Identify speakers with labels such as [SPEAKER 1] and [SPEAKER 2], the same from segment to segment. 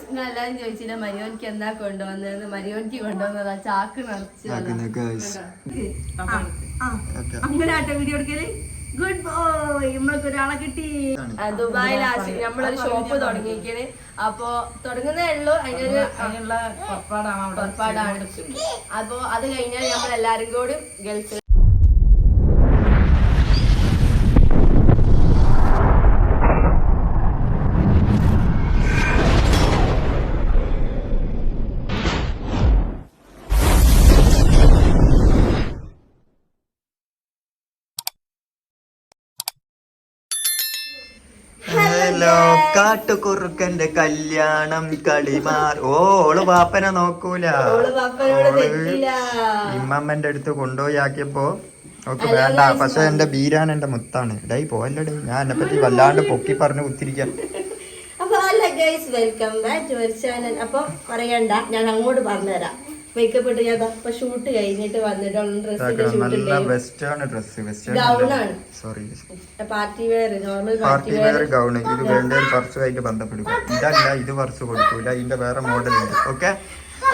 [SPEAKER 1] Guys നിങ്ങളെല്ലാരും ചോദിച്ചില്ല മരിയോനിക്ക് എന്താ കൊണ്ടുവന്നത് മരിയോനിക്ക് കൊണ്ടുവന്നതാ ചാക്ക് നിറച്ച് അങ്ങനെ ആട്ടെ വീഡിയോ എടുക്കൽ. ഗുഡ് ബോയ് നമ്മൾക്ക് ഒരാളെ കിട്ടി. ദുബായിൽ ആശി നമ്മളൊരു ഷോപ്പ് തുടങ്ങിയിരിക്കണ് അപ്പൊ തുടങ്ങുന്നേ ഉള്ളൂ. അതിനൊരു
[SPEAKER 2] പുറപ്പാടാണ്
[SPEAKER 1] അപ്പൊ അത് കഴിഞ്ഞാൽ നമ്മൾ എല്ലാരും കൂടി ഗൾഫിൽ
[SPEAKER 3] ഹലോ കാട്ടുകുറുക്കന്റെ കല്യാണം കളിമാർ. ഓൾ പാപ്പനെ നോക്കൂല. ഇമ്മമ്മന്റെ അടുത്ത് കൊണ്ടുപോയി ആക്കിയപ്പോ ഓക്കെ വേണ്ട. പക്ഷെ എന്റെ ബീരാൻ എന്റെ മുത്താണ്. ഡൈ പോവല്ലടേ ഞാൻ എന്നെ പറ്റി വല്ലാണ്ട് പൊക്കി പറഞ്ഞു കുത്തിരിക്കാം.
[SPEAKER 1] അപ്പൊ അല്ല guys welcome back to our channel അപ്പൊ പറയണ്ട ഞാൻ അങ്ങോട്ട് പറഞ്ഞുതരാം. മേക്കപ്പ് ഇട്ട് ഞാൻ ഇപ്പൊ ഷൂട്ട് കഴിഞ്ഞിട്ട് വന്നിട്ടുള്ള ഡ്രസ്സിന്റെ ഷൂട്ട് ആണ്.
[SPEAKER 3] Sorry
[SPEAKER 1] party wear normal
[SPEAKER 3] party
[SPEAKER 1] wear
[SPEAKER 3] gown ഇത് വേണ്ട പർസുമായിട്ട് ബന്ധപ്പെടുക ഇതല്ല ഇത് പർസ് കൊടുക്കൂല. ഇതിന്റെ വേറെ മോഡൽ ഉണ്ട്. ഓക്കെ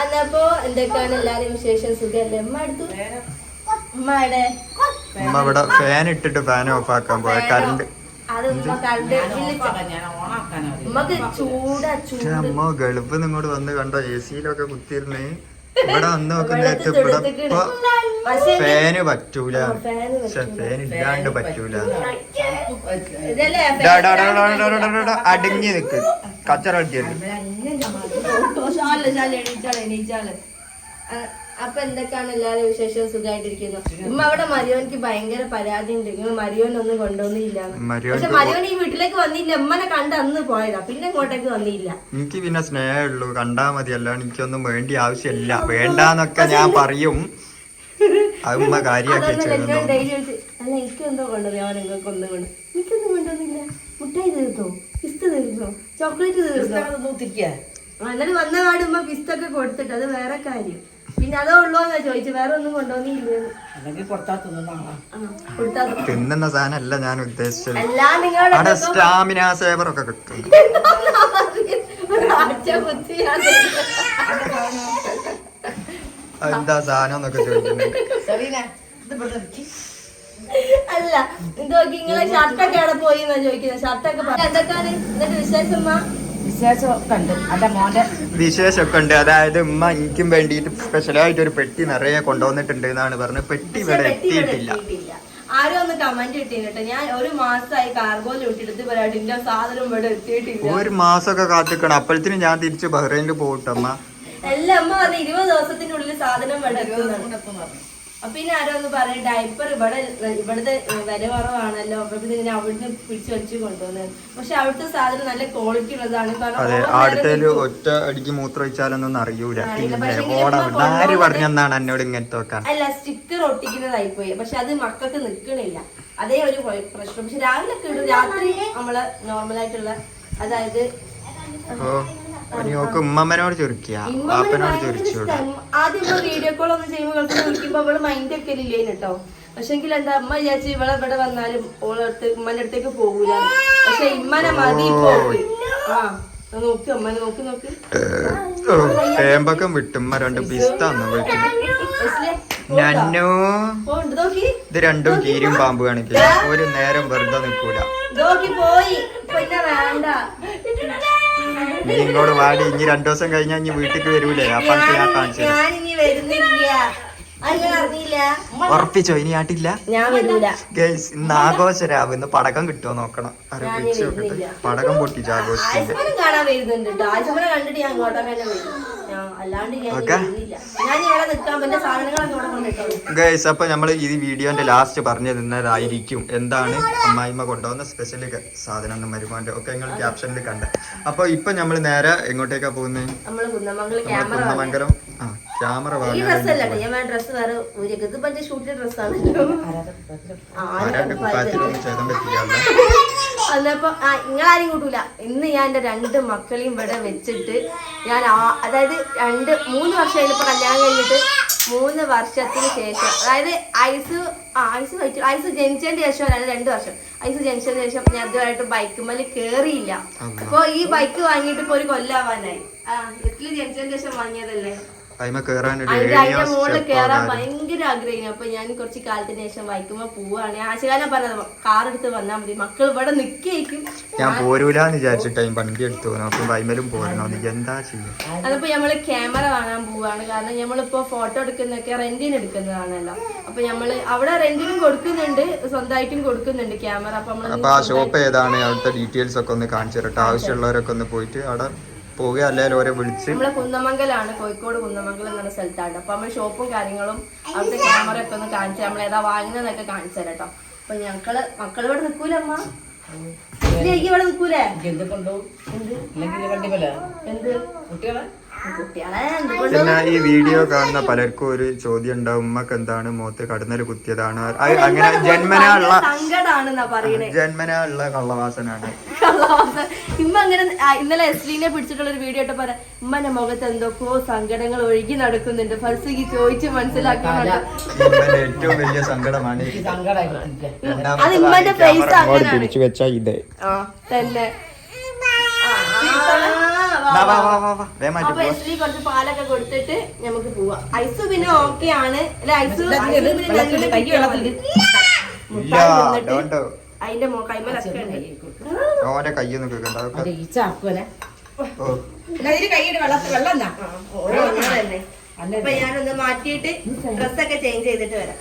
[SPEAKER 1] അന്നപ്പോ എന്തൊക്കെയാണ് എല്ലാരും വിശേഷം? സുഖല്ലേ? അമ്മ അടുത്തു? ഉമ്മയുടെ
[SPEAKER 3] ഉമ്മ ഇവിടെ ഫാൻ ഇട്ടിട്ട് ഫാൻ ഓഫ് ആക്കാൻ പോയ കറണ്ട്
[SPEAKER 1] ഉമ്മ
[SPEAKER 3] അമ്മ ഗൾഫ് നിങ്ങോട്ട് വന്ന് കണ്ടോ? എ സിയിലൊക്കെ കുത്തിയിരുന്ന് ഇവിടെ വന്ന് നോക്കുന്ന നേരത്തെ ഇവിടെ ഫാന് പറ്റൂല. ഫാൻ ഇല്ലാണ്ട് പറ്റൂല. അടങ്ങി നിക്ക്. കച്ചറ
[SPEAKER 1] കളിച്ചത് അപ്പൊ എന്തൊക്കെയാണ് എല്ലാവരും വിശേഷം? സുഖമായിട്ടിരിക്കുന്നു. ഉമ്മ അവിടെ മരിയോനിക്ക് ഭയങ്കര പരാതി ഉണ്ട് നിങ്ങൾ മരിയോൻ ഒന്നും കൊണ്ടുവന്നില്ല പക്ഷെ മരിയോൻ ഈ വീട്ടിലേക്ക് വന്നില്ല. ഉമ്മനെ കണ്ട് അന്ന് പോയതാ. പിന്നെ ഇങ്ങോട്ടേക്ക് വന്നില്ല.
[SPEAKER 3] എനിക്ക് പിന്നെ സ്നേഹമുള്ളൂ കണ്ടാ മതി. അല്ലാണ്ട് എനിക്കൊന്നും വേണ്ടി ആവശ്യമില്ല. വേണ്ടെന്നൊക്കെ ഞാൻ പറയും. അത് ഉമ്മ
[SPEAKER 1] അല്ല എനിക്ക് എന്തോ കൊണ്ടുവന്നു? ഞാൻ നിങ്ങൾക്ക് ഒന്നും കൊണ്ട് എനിക്കൊന്നും കൊണ്ടുവന്നില്ല. മുട്ടായി തീർത്തോ? പിസ്ത തീർത്തോ? ചോക്ലേറ്റ് ആ, എന്നിട്ട് വന്ന പാടുമ്പോ പിസ്തൊക്കെ കൊടുത്തിട്ട്. അത് വേറെ കാര്യം. പിന്നെ അതോ ഉള്ളോ എന്നാ ചോദിച്ചു വേറെ ഒന്നും കൊണ്ടുവന്നില്ല?
[SPEAKER 2] അല്ലെങ്കിൽ കൊടുത്താ തിന്നുന്നാളാ
[SPEAKER 1] കൊടുത്താ
[SPEAKER 3] തിന്നുന്ന സാധനമല്ല ഞാൻ ഉദ്ദേശിച്ചത്. അവിടെ സ്റ്റാമിന സേവർ ഒക്കെ കിട്ടും. എന്താ സാധനം എന്നൊക്കെ ചോദിക്കുന്നത്?
[SPEAKER 2] സെറീന ഇത്
[SPEAKER 1] അല്ല നോക്കി നിങ്ങളെ ഷർട്ടൊക്കെ അവിടെ പോയി എന്നാ ചോദിക്കുന്നത് ഷർട്ടൊക്കെ എന്തൊക്കെയാണ്? എന്നിട്ട് വിശേഷം
[SPEAKER 2] ഒക്കെ ഉണ്ട് മോന്റെ
[SPEAKER 3] വിശേഷമൊക്കെ ഉണ്ട് അതായത് ഉമ്മ എനിക്കും വേണ്ടിയിട്ട് സ്പെഷ്യലായിട്ട് ഒരു പെട്ടി നിറയെ കൊണ്ടുവന്നിട്ടുണ്ട് എന്നാണ് പറഞ്ഞത്. പെട്ടി ഇവിടെ എത്തിയിട്ടില്ല.
[SPEAKER 1] ആരും ഒന്ന് കമന്റ് ഞാൻ ഒരു മാസമായി കാർഗോയിൽ വിട്ടിട്ട് പറയാട്ട് ഇന്റെ സാധനം ഇവിടെ എത്തിയിട്ടില്ല.
[SPEAKER 3] ഒരു മാസമൊക്കെ കാത്തിക്കണം. അപ്പോഴത്തേനും ഞാൻ തിരിച്ച് ബഹ്റൈനിൽ പോകട്ടമ്മ
[SPEAKER 1] എല്ലാം അമ്മ പറഞ്ഞ ഇരുപത് ദിവസത്തിനുള്ളിൽ സാധനം ഇവിടെ എത്തുന്നുണ്ട്. പിന്നെ ആരോ ഒന്ന് പറയും ഡയപ്പർ ഇവിടെ ഇവിടുത്തെ വില കുറവാണല്ലോ അപ്പൊ പിന്നെ ഇങ്ങനെ അവിടുന്ന് പിടിച്ചു വെച്ച് കൊണ്ടുവന്നത് പക്ഷെ അവിടുത്തെ സാധനം നല്ല ക്വാളിറ്റി ഉള്ളതാണ്. കാരണം
[SPEAKER 3] അതെ
[SPEAKER 1] അടുത്തേൽ
[SPEAKER 3] ഒറ്റ അടിക്ക് മൂത്രം ഒഴിച്ചാലൊന്നും അറിയൂല. ആര് പറഞ്ഞെന്നാണ് എന്നോട് ഇങ്ങനത്തെ
[SPEAKER 1] അല്ല സ്റ്റിക്കർ ഒട്ടിക്കുന്നതായി പോയി. പക്ഷെ അത് മക്കൾക്ക് നിൽക്കണില്ല അതേ ഒരു പ്രശ്നം. പക്ഷെ രാവിലെ ഒക്കെ ഇടും. രാത്രി നമ്മൾ നോർമൽ ആയിട്ടുള്ള അതായത്
[SPEAKER 3] ഓ ഇനി നോക്ക് ഉമ്മമ്മനോട് ചൊരുക്കിയ
[SPEAKER 1] ആദ്യം ഇപ്പൊ വീഡിയോ കോൾ ഒന്നും ചെയ്യുമ്പോൾ വിളിക്കുമ്പോ അവൾ മൈൻഡ് ഒക്കെ ഇല്ലേ കേട്ടോ പക്ഷെ എങ്കിൽ എന്താ അമ്മ വിചാരിച്ചു ഇവളെ ഇവിടെ വന്നാലും ഓളടുത്ത് ഉമ്മന്റെ അടുത്തേക്ക് പോകൂല. പക്ഷെ ഇമ്മനെ മതി പോയി ആ നോക്കി അമ്മനെ നോക്ക് നോക്ക്.
[SPEAKER 3] തേമ്പക്കം വിട്ടുമ്മ രണ്ട് പിസ്താന്ന്? നന്നു. ഇത് രണ്ടും പാമ്പ് കാണിക്കില്ല? ഒരു നേരം വെറുതെ നിൽക്കൂല
[SPEAKER 1] പോയി. പിന്നെ വേണ്ട.
[SPEAKER 3] നീ ഇങ്ങോട്ട് വാടി. ഇനി രണ്ടു ദിവസം കഴിഞ്ഞാൽ ഇനി വീട്ടിലേക്ക് വരൂലേ. അപ്പൊ ഞാൻ കാണിച്ചു ഉറപ്പിച്ചോ? ഇനി ആട്ടില്ല? ഗൈസ് ഇന്ന് ആഘോഷ രാവ് ഇന്ന് പടക്കം കിട്ടുമോ നോക്കണം. ആരോപിച്ച് നോക്കട്ടെ. പടക്കം പൊട്ടിച്ചു
[SPEAKER 1] ആഘോഷിച്ചു
[SPEAKER 3] ഗൈസ് അപ്പൊ നമ്മൾ ഈ വീഡിയോന്റെ ലാസ്റ്റ് പറഞ്ഞു തന്നതായിരിക്കും എന്താണ്? അമ്മായിമ്മ കൊണ്ടുവന്ന സ്പെഷ്യൽ സാധനം മരുമോന്റെ. ഒക്കെ നിങ്ങൾ ക്യാപ്ഷനിൽ കണ്ട. അപ്പൊ ഇപ്പൊ നമ്മൾ നേരെ എങ്ങോട്ടേക്കാ പോകുന്നത്
[SPEAKER 1] കുന്നമംഗലം.
[SPEAKER 3] ആ. ക്യാമറ
[SPEAKER 1] ഈ ഡ്രസ് അല്ല? വേറെ ഇത് ഡ്രസ്സാണല്ലോ അന്നപ്പോ നിങ്ങളാരും കൂട്ടൂല. ഇന്ന് ഞാൻ എന്റെ രണ്ട് മക്കളെയും ഇവിടെ വെച്ചിട്ട് ഞാൻ അതായത് രണ്ട് മൂന്ന് വർഷം ഇപ്പൊ കല്യാണം കഴിഞ്ഞിട്ട് മൂന്ന് വർഷത്തിന് ശേഷം അതായത് ഐസ് ഐസ് കഴിച്ചു. ഐസ് ജനിച്ചതിന് ശേഷം രണ്ട് വർഷം. ഐസ് ജനിച്ചതിന് ശേഷം ഞാൻ ഇതുവരായിട്ട് ബൈക്കുമ്മൽ കേറിയില്ല. അപ്പൊ ഈ ബൈക്ക് വാങ്ങിയിട്ട് ഇപ്പൊ ഒരു കൊല്ലാവാനായി. ആ എട്ടിൽ ജനിച്ചതിന് ശേഷം വാങ്ങിയതല്ലേ?
[SPEAKER 3] അതിമ കേറാനൊരു
[SPEAKER 1] അതിന്റെ മുകളിൽ
[SPEAKER 3] ആകാതെ.
[SPEAKER 1] ഭയങ്കര ആഗ്രഹിക്കുന്നു അപ്പൊ ഞാൻ കുറച്ച് കാലത്തിന് ശേഷം ബൈക്കുമ്പോ പോവാണ്. ആശകാലം പറഞ്ഞത് കാർ എടുത്ത് വന്നാൽ മതി. മക്കൾ ഇവിടെ നിക്കേക്കും.
[SPEAKER 3] ഞാൻ പോരൂലെന്ന് വിചാരിച്ചിട്ട് അതിന് വണ്ടി എടുത്തു നോക്കും വൈമലും പോരണോ. എന്താ ചെയ്യും?
[SPEAKER 1] അതിപ്പോ നമ്മൾ ക്യാമറ വാങ്ങാൻ പോവാണ്. കാരണം നമ്മളിപ്പോ ഫോട്ടോ എടുക്കുന്നൊക്കെ റെന്റിന് എടുക്കുന്നതാണല്ലോ. അപ്പൊ നമ്മൾ അവിടെ റെന്റിനും കൊടുക്കുന്നുണ്ട്. സ്വന്തമായിട്ടും കൊടുക്കുന്നുണ്ട് ക്യാമറ. അപ്പൊ നമ്മൾ
[SPEAKER 3] അപ്പൊ ആ ഷോപ്പ് ഏതാണ്? അവിടുത്തെ ഡീറ്റെയിൽസ് ഒക്കെ ഒന്ന് കാണിച്ചു തരട്ടെ. ആവശ്യമുള്ളവരൊക്കെ ഒന്ന് പോയിട്ട് അവിടെ പോവുക അല്ലെങ്കിൽ ഓരോ വിളിച്ച്.
[SPEAKER 1] നമ്മളെ കുന്നമംഗലാണ് കോഴിക്കോട് കുന്നമംഗലം എന്ന സ്ഥലത്താണ്. അപ്പൊ നമ്മൾ ഷോപ്പും കാര്യങ്ങളും അവിടുത്തെ ക്യാമറ ഒക്കെ ഒന്ന് കാണിച്ചു നമ്മൾ ഏതാ വാങ്ങുന്നതൊക്കെ കാണിച്ചു തരാം കേട്ടോ അപ്പൊ ഞങ്ങൾ മക്കൾ ഇവിടെ നിൽക്കൂല അമ്മ? ഈ ഇവിടെ നിൽക്കൂലേ
[SPEAKER 2] എന്ത് കൊണ്ടുപോകും?
[SPEAKER 1] എന്ത്?
[SPEAKER 2] അല്ലെങ്കിൽ വണ്ടി പോലെ
[SPEAKER 1] എന്ത്?
[SPEAKER 2] കുട്ടികളെ?
[SPEAKER 3] പിന്നെ ഈ വീഡിയോ കാണുന്ന പലർക്കും ഒരു ചോദ്യം ഉണ്ടാവും. ഉമ്മക്ക് എന്താണ് മുഖത്ത് കടന്നൽ കുത്തിയതാണ്? അങ്ങനെ ജന്മനാ ഉള്ള ജന്മനാ ഉള്ള കള്ളവാസനാണ്.
[SPEAKER 1] കള്ളവാസന. ഇമ്മ അങ്ങനെ ഇന്നലെ എസ്ലീനെ പിടിച്ചിട്ടുള്ള ഒരു വീഡിയോ ഇട്ട് പറയാം ഉമ്മന്റെ മുഖത്ത് എന്തൊക്കെയോ സങ്കടങ്ങൾ ഒഴുകി നടക്കുന്നുണ്ട്. ഫസ്റ്റ് ചോദിച്ച് മനസ്സിലാക്കുന്നുണ്ട്
[SPEAKER 3] ഉമ്മന്റെ ഏറ്റവും വലിയ സങ്കടമാണ്.
[SPEAKER 1] അത് ഇമ്മന്റെ ഫേസ് അങ്ങനാണ്.
[SPEAKER 3] തിരിച്ചു വെച്ചാ ഇത്.
[SPEAKER 1] ആ തന്നെ. അപ്പൊ എസ്ലി കുറച്ച് പാലൊക്കെ കൊടുത്തിട്ട് നമുക്ക് പോവാം. ഐസു പിന്നെ ഓക്കെ ആണ്. അല്ലെ ഐസു പിന്നെ അതിന്റെ മോ കൈമലൊക്കെ
[SPEAKER 3] ഓന്റെ കയ്യൊന്നും കേൾക്കണ്ട.
[SPEAKER 1] ഈ ഞാനൊന്ന് മാറ്റിയിട്ട് ഡ്രസ്സൊക്കെ ചേഞ്ച് ചെയ്തിട്ട് വരാം.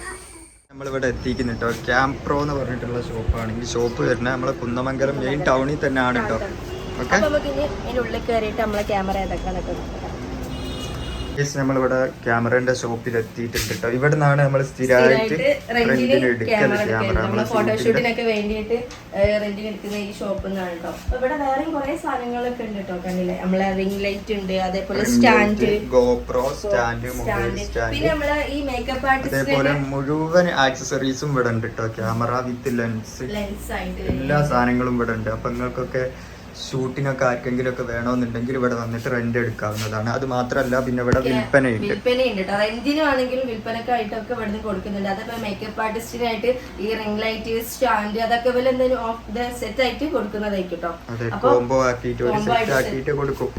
[SPEAKER 3] നമ്മളിവിടെ എത്തിക്കുന്നു കേട്ടോ ക്യാമ്പ് പ്രോ എന്ന് പറഞ്ഞിട്ടുള്ള ഷോപ്പാണ്. ഈ ഷോപ്പ് വരുന്നത് നമ്മളെ കുന്നമംഗലം മെയിൻ ടൗണിൽ തന്നെ ആണ് കേട്ടോ ഓക്കെ
[SPEAKER 1] ഉള്ളിൽ കയറിയിട്ട് നമ്മളെ ക്യാമറ ഏതൊക്കെയാണ്
[SPEAKER 3] നമ്മളിവിടെ ക്യാമറന്റെ ഷോപ്പിൽ എത്തിയിട്ടുണ്ട് കേട്ടോ ഇവിടെ നിന്നാണ് നമ്മൾ സ്ഥിരമായിട്ട് റെന്റിന് എടുക്കുന്നത്
[SPEAKER 1] ക്യാമറ
[SPEAKER 3] നമ്മൾ
[SPEAKER 1] ഫോട്ടോഷൂട്ടിനൊക്കെ വേണ്ടിയിട്ട് റെന്റിന് എടുക്കുന്ന ഈ ഷോപ്പിൽ നിന്നാണ് കേട്ടോ ഇവിടെ വേറെയും കുറെ സാധനങ്ങളൊക്കെ ഉണ്ട് കേട്ടോ കണ്ടില്ലേ? നമ്മളെ റിംഗ് ലൈറ്റ് ഉണ്ട് അതേപോലെ stand.
[SPEAKER 3] GoPro stand mobile
[SPEAKER 1] stand. പിന്നെ നമ്മളെ ഈ മേക്കപ്പ്
[SPEAKER 3] അതേപോലെ
[SPEAKER 1] ആർട്ടിസ്റ്റിന്റെ
[SPEAKER 3] മുഴുവൻ ആക്സസറീസും ഇവിടെ ഉണ്ട് കേട്ടോ ക്യാമറ വിത്ത് ലെൻസ്
[SPEAKER 1] ലെൻസ് ആയിട്ട്
[SPEAKER 3] എല്ലാ സാധനങ്ങളും ഇവിടെ ഉണ്ട്. അപ്പൊ നിങ്ങൾക്കൊക്കെ ഷൂട്ടിംഗ് ഒക്കെ ആർക്കെങ്കിലും ഒക്കെ വേണമെന്നുണ്ടെങ്കിൽ ഇവിടെ വന്നിട്ട് റെന്റ് എടുക്കാവുന്നതാണ്. അത് മാത്രമല്ല പിന്നെ ഇവിടെ വിൽപ്പനയുണ്ട്.
[SPEAKER 1] വിൽപ്പനയുണ്ട് റെന്റിനാണെങ്കിലും വിൽപ്പനക്കായിട്ടൊക്കെ നിന്ന് കൊടുക്കുന്നുണ്ട്. അതേപോലെ മേക്കപ്പ് ആർട്ടിസ്റ്റിനായിട്ട് ഈ റിംഗ് ലൈറ്റ് സ്റ്റാൻഡ് അതൊക്കെ വല്ല എന്തെങ്കിലും ഓഫ് ദ സെറ്റ് ആയിട്ട് കൊടുക്കുന്നതായിരിക്കും കേട്ടോ
[SPEAKER 3] അതെ കോംബോ ആക്കിയിട്ട് ഒരു സെറ്റ്
[SPEAKER 1] ആയിട്ട്
[SPEAKER 3] ആക്കിയിട്ട് കൊടുക്കും.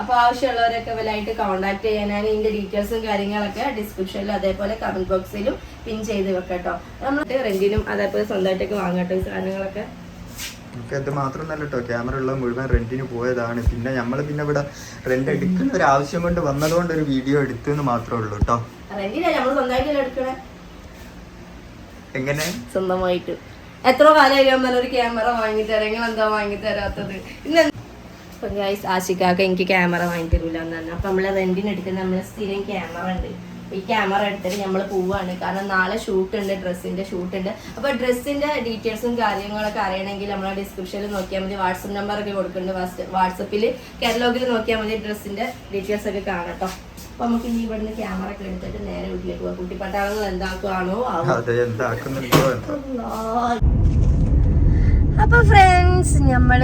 [SPEAKER 1] അപ്പൊ ആവശ്യമുള്ളവരൊക്കെ വലായിട്ട് കോൺടാക്ട് ചെയ്യാനാണ് ഇതിന്റെ ഡീറ്റെയിൽസും കാര്യങ്ങളൊക്കെ ഡിസ്ക്രിപ്ഷനിലും അതേപോലെ കമന്റ് ബോക്സിലും പിൻ ചെയ്ത് വെക്കട്ടോ നമ്മൾ റെന്റിനും അതേപോലെ സ്വന്തമായിട്ടൊക്കെ വാങ്ങട്ടോ ഈ സാധനങ്ങളൊക്കെ.
[SPEAKER 3] നമുക്ക് ഇത് മാത്രമല്ല കേട്ടോ ക്യാമറ ഉള്ള മുഴുവൻ റെന്റിന് പോയതാണ്. പിന്നെ നമ്മൾ പിന്നെ ഇവിടെ റെന്റ് എടുക്കുന്ന ഒരു ആവശ്യം കൊണ്ട് വന്നതുകൊണ്ട് ഒരു വീഡിയോ എടുത്തു എന്ന് മാത്രമേ ഉള്ളൂ കേട്ടോ
[SPEAKER 1] നമ്മൾ
[SPEAKER 3] എങ്ങനെ?
[SPEAKER 1] സ്വന്തമായിട്ട്. എത്ര കാലമായി ഞാൻ പറഞ്ഞ ഒരു ക്യാമറ വാങ്ങി തരാം എന്താ വാങ്ങിത്തരാത്തത്? ഇന്ന് അപ്പൊ ഗൈസ് ആശിക്കാക്ക എനിക്ക് ക്യാമറ വാങ്ങിത്തരൂല എന്നാണ്. അപ്പൊ നമ്മളെ റെന്റിന് എടുക്കുന്ന നമ്മളെ സ്ഥിരം ക്യാമറ ഉണ്ട്. ഈ ക്യാമറ എടുത്തിട്ട് നമ്മൾ പോവാണ്. കാരണം നാളെ ഷൂട്ട് ഉണ്ട് ഡ്രസ്സിന്റെ ഷൂട്ട് ഉണ്ട് അപ്പൊ ഡ്രസ്സിന്റെ ഡീറ്റെയിൽസും കാര്യങ്ങളൊക്കെ അറിയണമെങ്കിൽ നമ്മളെ ഡിസ്ക്രിപ്ഷനിൽ നോക്കിയാൽ മതി. വാട്സപ്പ് നമ്പർ ഒക്കെ കൊടുക്കുന്നുണ്ട് വാട്സപ്പിൽ കാറ്റലോഗിൽ നോക്കിയാൽ മതി ഡ്രസ്സിന്റെ ഡീറ്റെയിൽസ് ഒക്കെ കാണട്ടോ അപ്പൊ നമുക്ക് ഇനി ഇവിടുന്ന് ക്യാമറ ഒക്കെ എടുത്തിട്ട് നേരെ വീട്ടിലേക്ക് പോവാം. കുട്ടിപ്പട്ടാളങ്ങൾ എന്താക്കുവാണോ അപ്പൊ ഫ്രേ ഫ്രണ്ട്സ് നമ്മൾ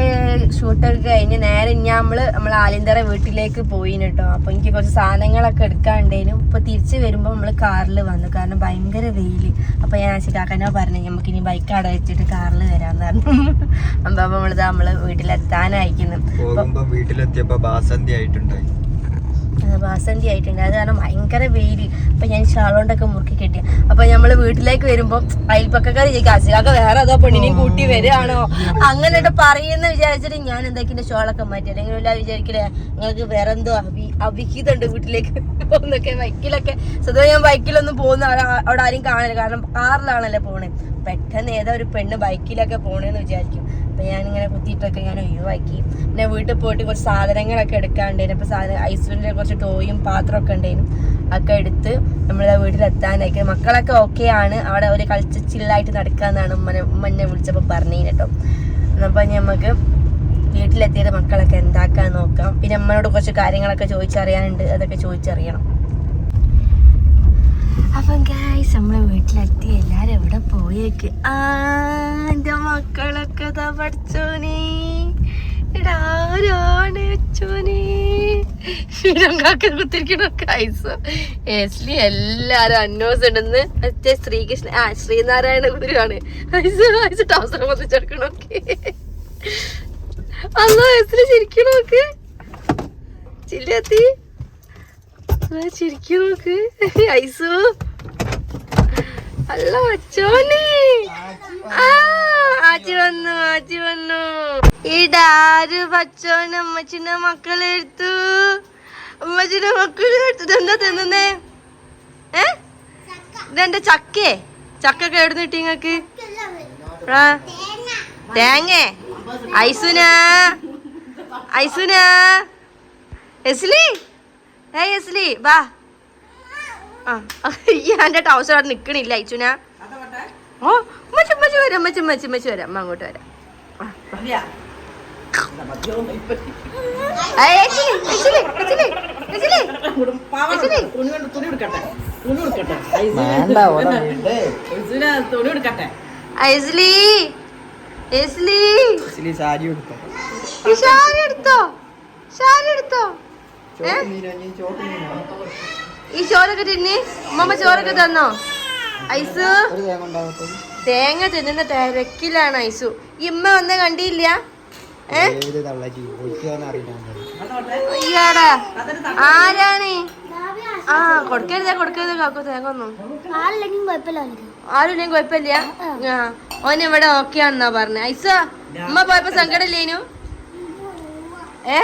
[SPEAKER 1] ഷൂട്ടൊക്കെ കഴിഞ്ഞ് നേരെ ഇനി നമ്മൾ നമ്മൾ ആലിന്തറ വീട്ടിലേക്ക് പോയിന് കേട്ടോ അപ്പൊ എനിക്ക് കുറച്ച് സാധനങ്ങളൊക്കെ എടുക്കാണ്ടേനും ഇപ്പൊ തിരിച്ചു വരുമ്പോ നമ്മൾ കാറിൽ വന്നു. കാരണം ഭയങ്കര വെയിൽ. അപ്പൊ ഞാൻ ആശിക്കാക്കനോ പറഞ്ഞു നമുക്ക് ഇനി ബൈക്ക് അവിടെ വെച്ചിട്ട് കാറിൽ വരാന്ന് പറഞ്ഞു. അപ്പൊ നമ്മളിത് നമ്മൾ
[SPEAKER 3] വീട്ടിലെത്താനായിരിക്കുന്നു വീട്ടിലെത്തിയപ്പോ ബാസന്തി ആയിട്ടുണ്ടായി.
[SPEAKER 1] വാസന്തി ആയിട്ടുണ്ട്. അത് കാരണം ഭയങ്കര വെയിൽ അപ്പൊ ഞാൻ ഷാളോണ്ടൊക്കെ മുറുക്കി കെട്ടി. അപ്പൊ നമ്മൾ വീട്ടിലേക്ക് വരുമ്പോ അയൽപ്പക്കാർ ചോദിക്കും അസിലാക്ക വേറെ അതോ പെണ്ണിനെയും കൂട്ടി വരികയാണോ അങ്ങനെയൊക്കെ പറയുന്ന വിചാരിച്ചിട്ട് ഞാൻ എന്താക്കിന്റെ ഷോളൊക്കെ മാറ്റി. അല്ലെങ്കിൽ എല്ലാ വിചാരിക്കലേ നിങ്ങൾക്ക് വേറെ എന്തോ അഭി അഭിഹിതമുണ്ട് വീട്ടിലേക്ക് പോകുന്നൊക്കെ ബൈക്കിലൊക്കെ. സ്വതവേ ഞാൻ ബൈക്കിലൊന്നും പോകുന്ന അവിടെ ആരും കാണില്ല കാരണം കാറിലാണല്ലോ പോണേ. പെട്ടെന്ന് ഏതോ ഒരു പെണ്ണ് ബൈക്കിലൊക്കെ പോണേന്ന് വിചാരിക്കും. അപ്പൊ ഞാനിങ്ങനെ കുത്തിയിട്ടൊക്കെ ഞാൻ ഒഴിവാക്കി. പിന്നെ വീട്ടിൽ പോയിട്ട് കുറച്ച് സാധനങ്ങളൊക്കെ എടുക്കാണ്ടായിരുന്നു അപ്പോൾ സാധനം ഐസ്ക്രീമിന്റെ കുറച്ച് ടോയും പാത്രമൊക്കെ ഉണ്ടായിരുന്നു. ഒക്കെ എടുത്ത് നമ്മളെ വീട്ടിലെത്താനൊക്കെ മക്കളൊക്കെ ഓക്കെ ആണ്. അവിടെ ഒരു കളിച്ച് ചില്ലായിട്ട് നടക്കാമെന്നാണ് ഉമ്മനെ ഉമ്മനെ വിളിച്ചപ്പോൾ പറഞ്ഞു കേട്ടോ അപ്പോൾ നമുക്ക് വീട്ടിലെത്തിയത് മക്കളൊക്കെ എന്താക്കാൻ നോക്കാം. പിന്നെ അമ്മനോട് കുറച്ച് കാര്യങ്ങളൊക്കെ ചോദിച്ചറിയാനുണ്ട്. അതൊക്കെ ചോദിച്ചറിയണം. അപ്പം ഗായ്സ് നമ്മളെ വീട്ടിലെത്തി. എല്ലാരും എവിടെ പോയേക്ക്? ആ എന്റെ മക്കളൊക്കെ ഇതാ പഠിച്ചോനെ. ഇടാരാണ് എസ്ലി എല്ലാരും അന്വേഷിച്ചിടുന്ന് മറ്റേ ശ്രീകൃഷ്ണ ആ ശ്രീനാരായണ ഗുരുവാണ്. അവസരം പൊത്തിച്ചെടുക്കണോക്കെ അല്ലോ എസ്ലി ചിരിക്കണോക്ക് ചില്ലത്തി ചിരിക്കണോക്ക് ഐസു. അല്ല അച്ചോനെ ആ, ആച്ചി വന്നു ആച്ചി വന്നു. ഇടാര് പച്ചോൻ അമ്മച്ചിന്റെ മക്കളെടുത്തു അമ്മച്ചിന്റെ മക്കളെടുത്തു എന്താ തിന്നുന്നേ? ഏ? ഇതെന്റെ ചക്കേ? ചക്കൊക്കെ എവിടുന്ന് കിട്ടി നിങ്ങക്ക് തേങ്ങ. ഐസുന. ഐസുന. എസ്ലി എസ്ലി വാ ആ ഈ എന്റെ ടൗസർ അവിടെ നിക്കണില്ല അയച്ചുന ഓ മച്ച മച്ച വരാം മച്ച മച്ച മച്ച വരാം അമ്മ അങ്ങോട്ട് വരാം ഐസ്ലി
[SPEAKER 3] സാരി കൊടുത്തോ
[SPEAKER 1] ഈ ഷാരി എടുത്തോ ഷാരി എടുത്തോ ഈ ചോറൊക്കെ തിന്നി? ഉമ്മമ്മ ചോറൊക്കെ തന്നോ? ഐസു?
[SPEAKER 3] തേങ്ങ
[SPEAKER 1] തിന്നുന്ന തിരക്കിലാണ് ഐസു. ഈ ഉമ്മ വന്ന
[SPEAKER 3] അറിയില്ല
[SPEAKER 1] അയ്യാടാ. ആരാണ്? ആ കൊടുക്കരുത് കൊടുക്കരുത് കാക്കു തേങ്ങ ഒന്നും.
[SPEAKER 4] ആളില്ലെങ്കിൽ കുഴപ്പമില്ല.
[SPEAKER 1] ആ ഓൻ ഇവിടെ ഓക്കെ ആണെന്നാ പറഞ്ഞ. ഐസ ഉമ്മ പോയപ്പോ സങ്കടല്ലേനു ഏ?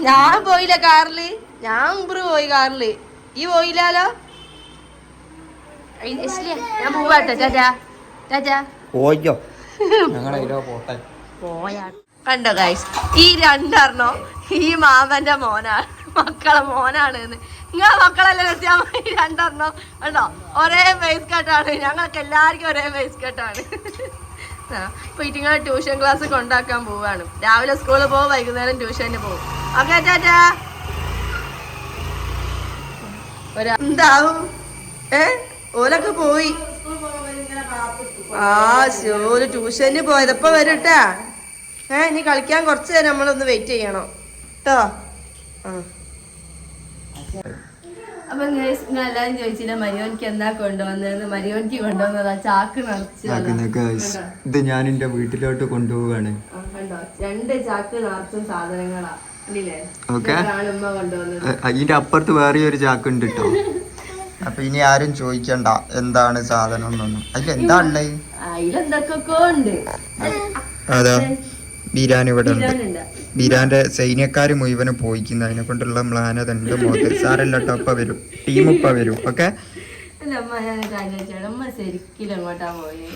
[SPEAKER 1] ഞാൻ പോയില്ല കാറിൽ. ഞാൻ മുമ്പ് പോയി കാറിൽ. ഈ പോയില്ലാലോ? ഞാൻ പോവാട്ടെ.
[SPEAKER 3] പോയോ ഞങ്ങളെ ഇതിലോ പോട്ടെ.
[SPEAKER 1] പോയാ. കണ്ടോ ഗൈസ് ഈ രണ്ടെണ്ണോ ഈ മാമന്റെ മോനാണ്. മക്കളെ മോനാണ് എന്ന് നിങ്ങളെ മക്കളല്ലേ വ്യത്യാസം ഈ രണ്ടെണ്ണോ. കണ്ടോ? ഒരേ ഫേസ് കട്ടാണ് ഞങ്ങൾക്ക് എല്ലാവർക്കും ഒരേ ഫേസ് കട്ടാണ് ഇപ്പൊ ഇറ്റിങ്ങളെ ട്യൂഷൻ ക്ലാസ് കൊണ്ടാക്കാൻ പോവാണ്. രാവിലെ സ്കൂളിൽ പോകും വൈകുന്നേരം ട്യൂഷന് പോകും. ഓക്കെ ടാറ്റാ എന്താവും ഏ? ഓലൊക്കെ പോയി. ആ ശോൽ ട്യൂഷന് പോയതപ്പോ വരട്ടാ ഏ ഇനി കളിക്കാൻ കുറച്ച് നേരം നമ്മളൊന്ന് വെയിറ്റ് ചെയ്യണം. കേട്ടോ അപ്പൊ നിങ്ങൾ എല്ലാരും ചോദിച്ചില്ല മരിയോനിക്ക് എന്താ കൊണ്ടുവന്നതെന്ന്? മരിയോനിക്ക് കൊണ്ടുവന്നതാ ചാക്ക് നിറച്ച്
[SPEAKER 3] ഇത് ഞാൻ എന്റെ വീട്ടിലോട്ട് കൊണ്ടുപോവാണ്.
[SPEAKER 1] കണ്ടോ? രണ്ട് ചാക്ക് നിറച്ചും സാധനങ്ങളാ.
[SPEAKER 3] അതിന്റെ അപ്പുറത്ത് വേറെ ഒരു ചാക്ക് ഉണ്ട് കേട്ടോ അപ്പൊ ഇനി ആരും ചോദിക്കണ്ട എന്താണ് സാധനം എന്നൊന്നും. അതിലെന്താ ഉള്ളത്
[SPEAKER 1] അതിലെന്തൊക്കെ ഉണ്ട്.
[SPEAKER 3] അതാ. ബിരാൻ ഇവിടെ ഉണ്ട് ബീരാന്റെ സൈന്യക്കാര് മുഴുവനും പോയിക്കുന്നു. അതിനെ കൊണ്ടുള്ള പ്ലാൻ അതുണ്ട് മോദി. സാറല്ല കേട്ടോ വരും. ടീം ഇപ്പൊ വരും. ഓക്കെ?
[SPEAKER 1] അല്ല അമ്മ ഞാൻ ചോദിച്ചോട്ടെ അമ്മ ശരിക്കും എങ്ങോട്ടാ പോയി?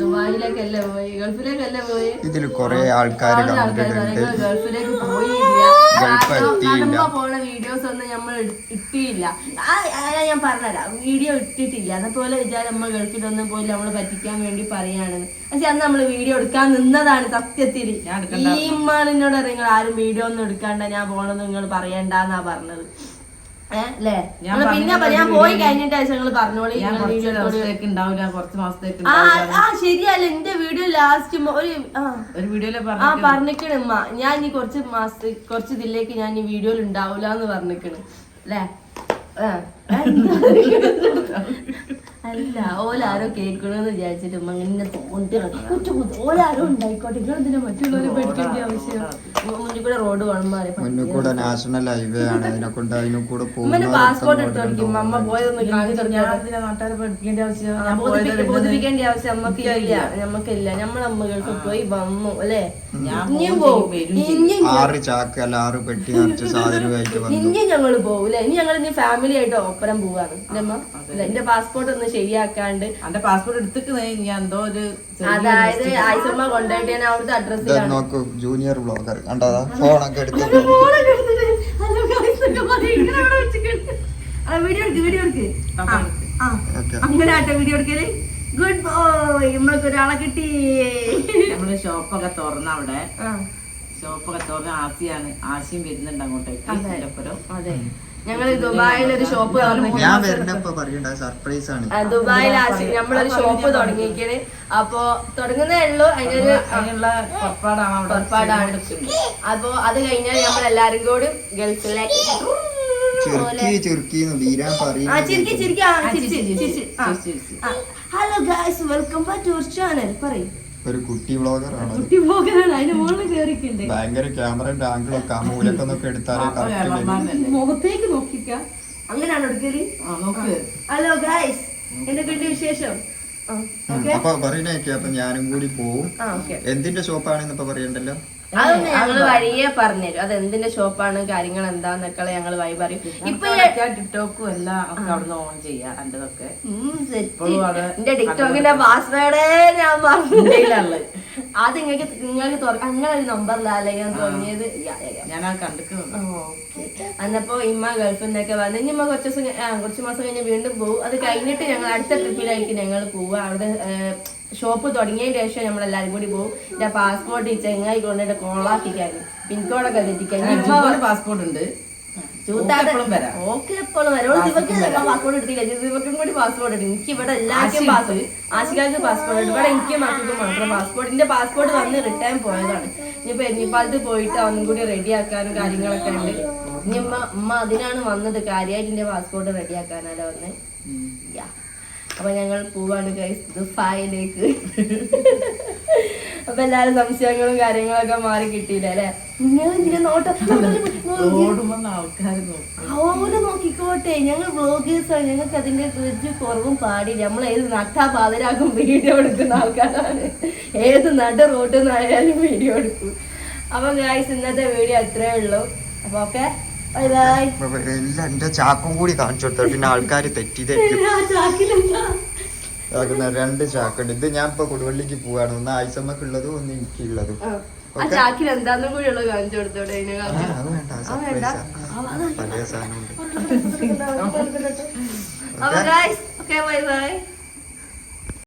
[SPEAKER 1] ദുബായിലേക്കല്ലേ പോയി? ഗൾഫിലേക്കല്ലേ പോയി?
[SPEAKER 3] ഇതിൽ കുറെ ആൾക്കാർ
[SPEAKER 1] ആൾക്കാര്
[SPEAKER 3] കണ്ടിട്ടുണ്ട്
[SPEAKER 1] പറയുന്നത് ഗൾഫിലേക്ക് അമ്മ പോണ വീഡിയോസ് ഒന്നും നമ്മൾ ഇട്ടിയില്ല. ഞാൻ പറഞ്ഞുതരാം വീഡിയോ ഇട്ടിട്ടില്ല. അതുപോലെ വിചാരം നമ്മൾ ഗൾഫിലൊന്നും പോയി നമ്മൾ പറ്റിക്കാൻ വേണ്ടി പറയാണ്. പക്ഷെ അന്ന് നമ്മൾ വീഡിയോ എടുക്കാൻ നിന്നതാണ് സത്യത്തിൽ
[SPEAKER 2] ഞാൻ എടുക്കണ്ട.
[SPEAKER 1] ഈ ഇമ്മാളിനോട് നിങ്ങൾ ആരും വീഡിയോ ഒന്നും എടുക്കാണ്ട. ഞാൻ പോണെന്ന് നിങ്ങൾ പറയണ്ടെന്നാ പറഞ്ഞത്. അല്ലേ
[SPEAKER 2] ഞാൻ
[SPEAKER 1] നിങ്ങൾ പിന്നെ ഞാൻ പോയി കഴിഞ്ഞിട്ട് പറഞ്ഞോളി.
[SPEAKER 2] ഉണ്ടാവില്ല
[SPEAKER 1] ആ
[SPEAKER 2] ഉണ്ടാവില്ല
[SPEAKER 1] ശരിയല്ല എന്റെ വീഡിയോ ലാസ്റ്റ് ഒരു
[SPEAKER 2] ഒരു വീഡിയോയിൽ
[SPEAKER 1] ആ
[SPEAKER 2] പറഞ്ഞു
[SPEAKER 1] പറഞ്ഞിക്കണ് ഉമ്മ. ഞാൻ ഇനി കുറച്ച് മാസ കുറച്ച് ഇതിലേക്ക് ഞാൻ ഈ വീഡിയോയിൽ ഉണ്ടാവൂല എന്ന് പറഞ്ഞിക്കണ് അല്ലേ. അല്ല ഓലാരോ കേൾക്കണമെന്ന് വിചാരിച്ചിട്ട് ഉമ്മ ഇങ്ങനെ തോന്നിട്ട് ഓലാരോ ഉണ്ടായിക്കോട്ടെ. നിങ്ങൾ മറ്റുള്ളവരെ പഠിക്കേണ്ട ആവശ്യം? റോഡ്
[SPEAKER 3] കൂടെ നാഷണൽ ഹൈവേ ആണ്. അതിനെ കൊണ്ട് അതിനെ കൂടെ
[SPEAKER 1] പാസ്പോർട്ട് എടുത്തോണ്ടിരിക്കും അമ്മ പോയതൊന്നും
[SPEAKER 2] നാട്ടുകാരെ പഠിപ്പിക്കേണ്ട ആവശ്യം
[SPEAKER 1] ബോധിപ്പിക്കേണ്ട ആവശ്യം ഇല്ല നമ്മക്കില്ല നമ്മളെ അമ്മകൾക്ക് പോയി വന്നു അല്ലേ? ഇനിയും പോകും
[SPEAKER 3] ആറ് ചാക്ക് അല്ല ആറ് പെട്ടി നിറച്ച് സാധനമായിട്ട് വന്നു.
[SPEAKER 1] ഇനിയും ഞങ്ങൾ പോകൂല ഇനി ഞങ്ങൾ ഇനി ഫാമിലി ആയിട്ട് ഒപ്പരം പോവാണ്. എന്റെ പാസ്പോർട്ട് ഒന്ന് ശരിയാക്കാണ്ട്
[SPEAKER 2] എന്റെ പാസ്പോർട്ട് എടുത്തിക്കുന്നേ ഞാൻ എന്തോ ഒരു
[SPEAKER 1] അതായത് ആയിസമ്മ കൊണ്ടുപോയിട്ട് ഞാൻ അവിടുത്തെ
[SPEAKER 3] അഡ്രസ്
[SPEAKER 1] അഡ്രസ്സിലാണ്
[SPEAKER 3] നോക്കൂ ജൂനിയർ ബ്ലോഗർ കണ്ടതാ? ഫോണൊക്കെ എടുത്ത്
[SPEAKER 1] വീഡിയോ എടുക്ക് വീഡിയോ എടുക്ക്. ആ, ആ. അങ്ങനെ ആട്ടെ വീഡിയോ എടുക്കൽ. ഗുഡ് ബോയ് നമ്മൾക്ക് ഒരാളെ കിട്ടി.
[SPEAKER 2] നമ്മൾ ഷോപ്പൊക്കെ തുറന്ന അവിടെ. ഷോപ്പൊക്കെ തുറന്ന ആസിയാണ് ആശയും വരുന്നുണ്ട് അങ്ങോട്ടേക്ക്
[SPEAKER 1] അതെ. ഞങ്ങൾ ദുബായിൽ ഒരു ഷോപ്പ്
[SPEAKER 3] ഞാൻ വരുന്നപ്പോ പറയണ്ട സർപ്രൈസ് ആണ്.
[SPEAKER 1] ദുബായിൽ നമ്മളൊരു ഷോപ്പ് തുടങ്ങിയിരിക്കണ് അപ്പൊ തുടങ്ങുന്നേ ഉള്ളൂ. അതിനൊരു
[SPEAKER 2] പുറപ്പാടാണ്
[SPEAKER 1] അപ്പൊ അത് കഴിഞ്ഞാൽ നമ്മൾ എല്ലാരും കൂടി ഗൾഫിലേക്ക് hello guys welcome back to channel. പറയും.
[SPEAKER 3] ഒരു കുട്ടി വ്ളോഗർ ആണ്
[SPEAKER 1] കുട്ടി പോകാനാണ് അതിന് മുകളിൽ കയറിക്കുണ്ട്
[SPEAKER 3] ഭയങ്കര ക്യാമറയുടെ ആംഗിളൊക്കെ ആ മൂലക്കൊന്നൊക്കെ എടുത്താലേ
[SPEAKER 2] അപ്പൊ
[SPEAKER 3] കറക്റ്റ്
[SPEAKER 1] മുഖത്തേക്ക് നോക്കിക്ക. അങ്ങനെയാണ് എടുക്കൽ?
[SPEAKER 2] ആ നോക്ക്.
[SPEAKER 1] ഹലോ ഗായ്സ് എന്തൊക്കെയുണ്ട് വിശേഷം?
[SPEAKER 3] അപ്പൊ പറയണേക്കെ അപ്പൊ ഞാനും കൂടി പോവും.
[SPEAKER 1] ആ ഓക്കെ.
[SPEAKER 3] എന്തിന്റെ ഷോപ്പാണെന്ന് ഇപ്പൊ പറയണ്ടല്ലോ?
[SPEAKER 1] അതൊന്നും ഞങ്ങൾ വഴിയെ പറഞ്ഞുതരും അത് എന്തിന്റെ ഷോപ്പാണ് കാര്യങ്ങൾ എന്താന്നൊക്കെ ഞങ്ങൾ വഴി പറയും. ഇപ്പൊ
[SPEAKER 2] ടിക്ടോക്കും എല്ലാം ഒക്കെ അവിടുന്ന് ഓൺ എന്റേതൊക്കെ. ഇപ്പോഴും
[SPEAKER 1] എന്റെ ടിക്ടോക്കിന്റെ പാസ്വേഡേ ഞാൻ പറഞ്ഞു
[SPEAKER 2] ഇന്ത്യയിലുള്ളത്
[SPEAKER 1] അത് നിങ്ങൾക്ക് നിങ്ങൾക്ക് തുറക്കാം അങ്ങനെ ഒരു നമ്പറിലല്ലേ ഞാൻ തുടങ്ങിയത്.
[SPEAKER 2] ഞാൻ ആ കണ്ടിട്ടുണ്ട്.
[SPEAKER 1] അന്നപ്പോ ഇമ്മ ഗൾഫിൽ നിന്നൊക്കെ വന്ന് ഇനി ഇമ്മ കുറച്ച് ദിവസം കുറച്ച് മാസം കഴിഞ്ഞ് വീണ്ടും പോകും അത് കഴിഞ്ഞിട്ട് ഞങ്ങൾ അടുത്ത ട്രിപ്പിലായിരിക്കും ഞങ്ങൾ പോവുക അവിടെ ഷോപ്പ് തുടങ്ങിയതിന് ശേഷം നമ്മൾ എല്ലാരും കൂടി പോകും എന്റെ പാസ്പോർട്ട് ചെങ്ങായി കൊണ്ടിട്ട് കോളാക്കിക്കാൻ. പിൻകോഡൊക്കെ തെറ്റിക്കാൻ.
[SPEAKER 2] പാസ്പോർട്ട് ഉണ്ട്.
[SPEAKER 1] ഓക്കെ എപ്പോഴും വരും. ദിവർക്ക് പാസ്പോർട്ട് എടുത്തില്ല. കൂടി പാസ്പോർട്ട് എടുക്കും എനിക്ക് ഇവിടെ എല്ലാവർക്കും പാസ്പോർട്ട് ആശികാർക്ക് പാസ്പോർട്ട് ഉണ്ട്. ഇവിടെ എനിക്ക് മക്കൾക്ക് മാത്രം പാസ്പോർട്ടിന്റെ പാസ്പോർട്ട് വന്ന് റിട്ടേൺ പോയതാണ്. ഇനിയിപ്പോ എഞ്ഞിപ്പാലത്ത് പോയിട്ട് ഒന്നും കൂടി റെഡിയാക്കാനും കാര്യങ്ങളൊക്കെ ഉണ്ട്. ഇനി ഉമ്മ ഉമ്മ അതിനാണ് വന്നത്. കാര്യമായിട്ട് എന്റെ പാസ്പോർട്ട് റെഡിയാക്കാനല്ലേ വന്ന്. യാ അപ്പൊ ഞങ്ങൾ പോവാണ് ഗൈസ് ദുഫായിലേക്ക് അപ്പൊ എല്ലാരും സംശയങ്ങളും കാര്യങ്ങളൊക്കെ മാറി കിട്ടിയില്ല അല്ലെ? അവർ നോക്കിക്കോട്ടെ. ഞങ്ങൾ വ്ളോഗേഴ്സാണ് ഞങ്ങൾക്ക് അതിന്റെ ഒരു കുറവും പാടില്ല. നമ്മൾ ഏത് നട്ടാ പാതിരാക്കും വീഡിയോ എടുക്കുന്ന ആൾക്കാരാണ്. ഏത് നട റോട്ടിൽ നിന്നായാലും വീഡിയോ എടുക്കും. അപ്പൊ ഗായ്സ് ഇന്നത്തെ വീഡിയോ അത്രേ ഉള്ളൂ. അപ്പൊ ഓക്കെ
[SPEAKER 3] എല്ലാം എന്റെ ചാക്കും കൂടി കാണിച്ചു കൊടുത്തു പിന്നെ ആൾക്കാർ തെറ്റിദ്ധരിക്കും തെറ്റി രണ്ട് ചാക്കുണ്ട് ഇത് ഞാൻ ഇപ്പൊ കൊടുവള്ളിക്ക് പോവാണ് ഒന്ന് ആയിസമ്മക്കുള്ളതും ഒന്ന് എനിക്കുള്ളതും
[SPEAKER 1] ചാക്കിൽ എന്താന്നും കൂടി ഉള്ളത് കാണിച്ചു കൊടുത്തോടെ
[SPEAKER 3] പല സാധനമുണ്ട്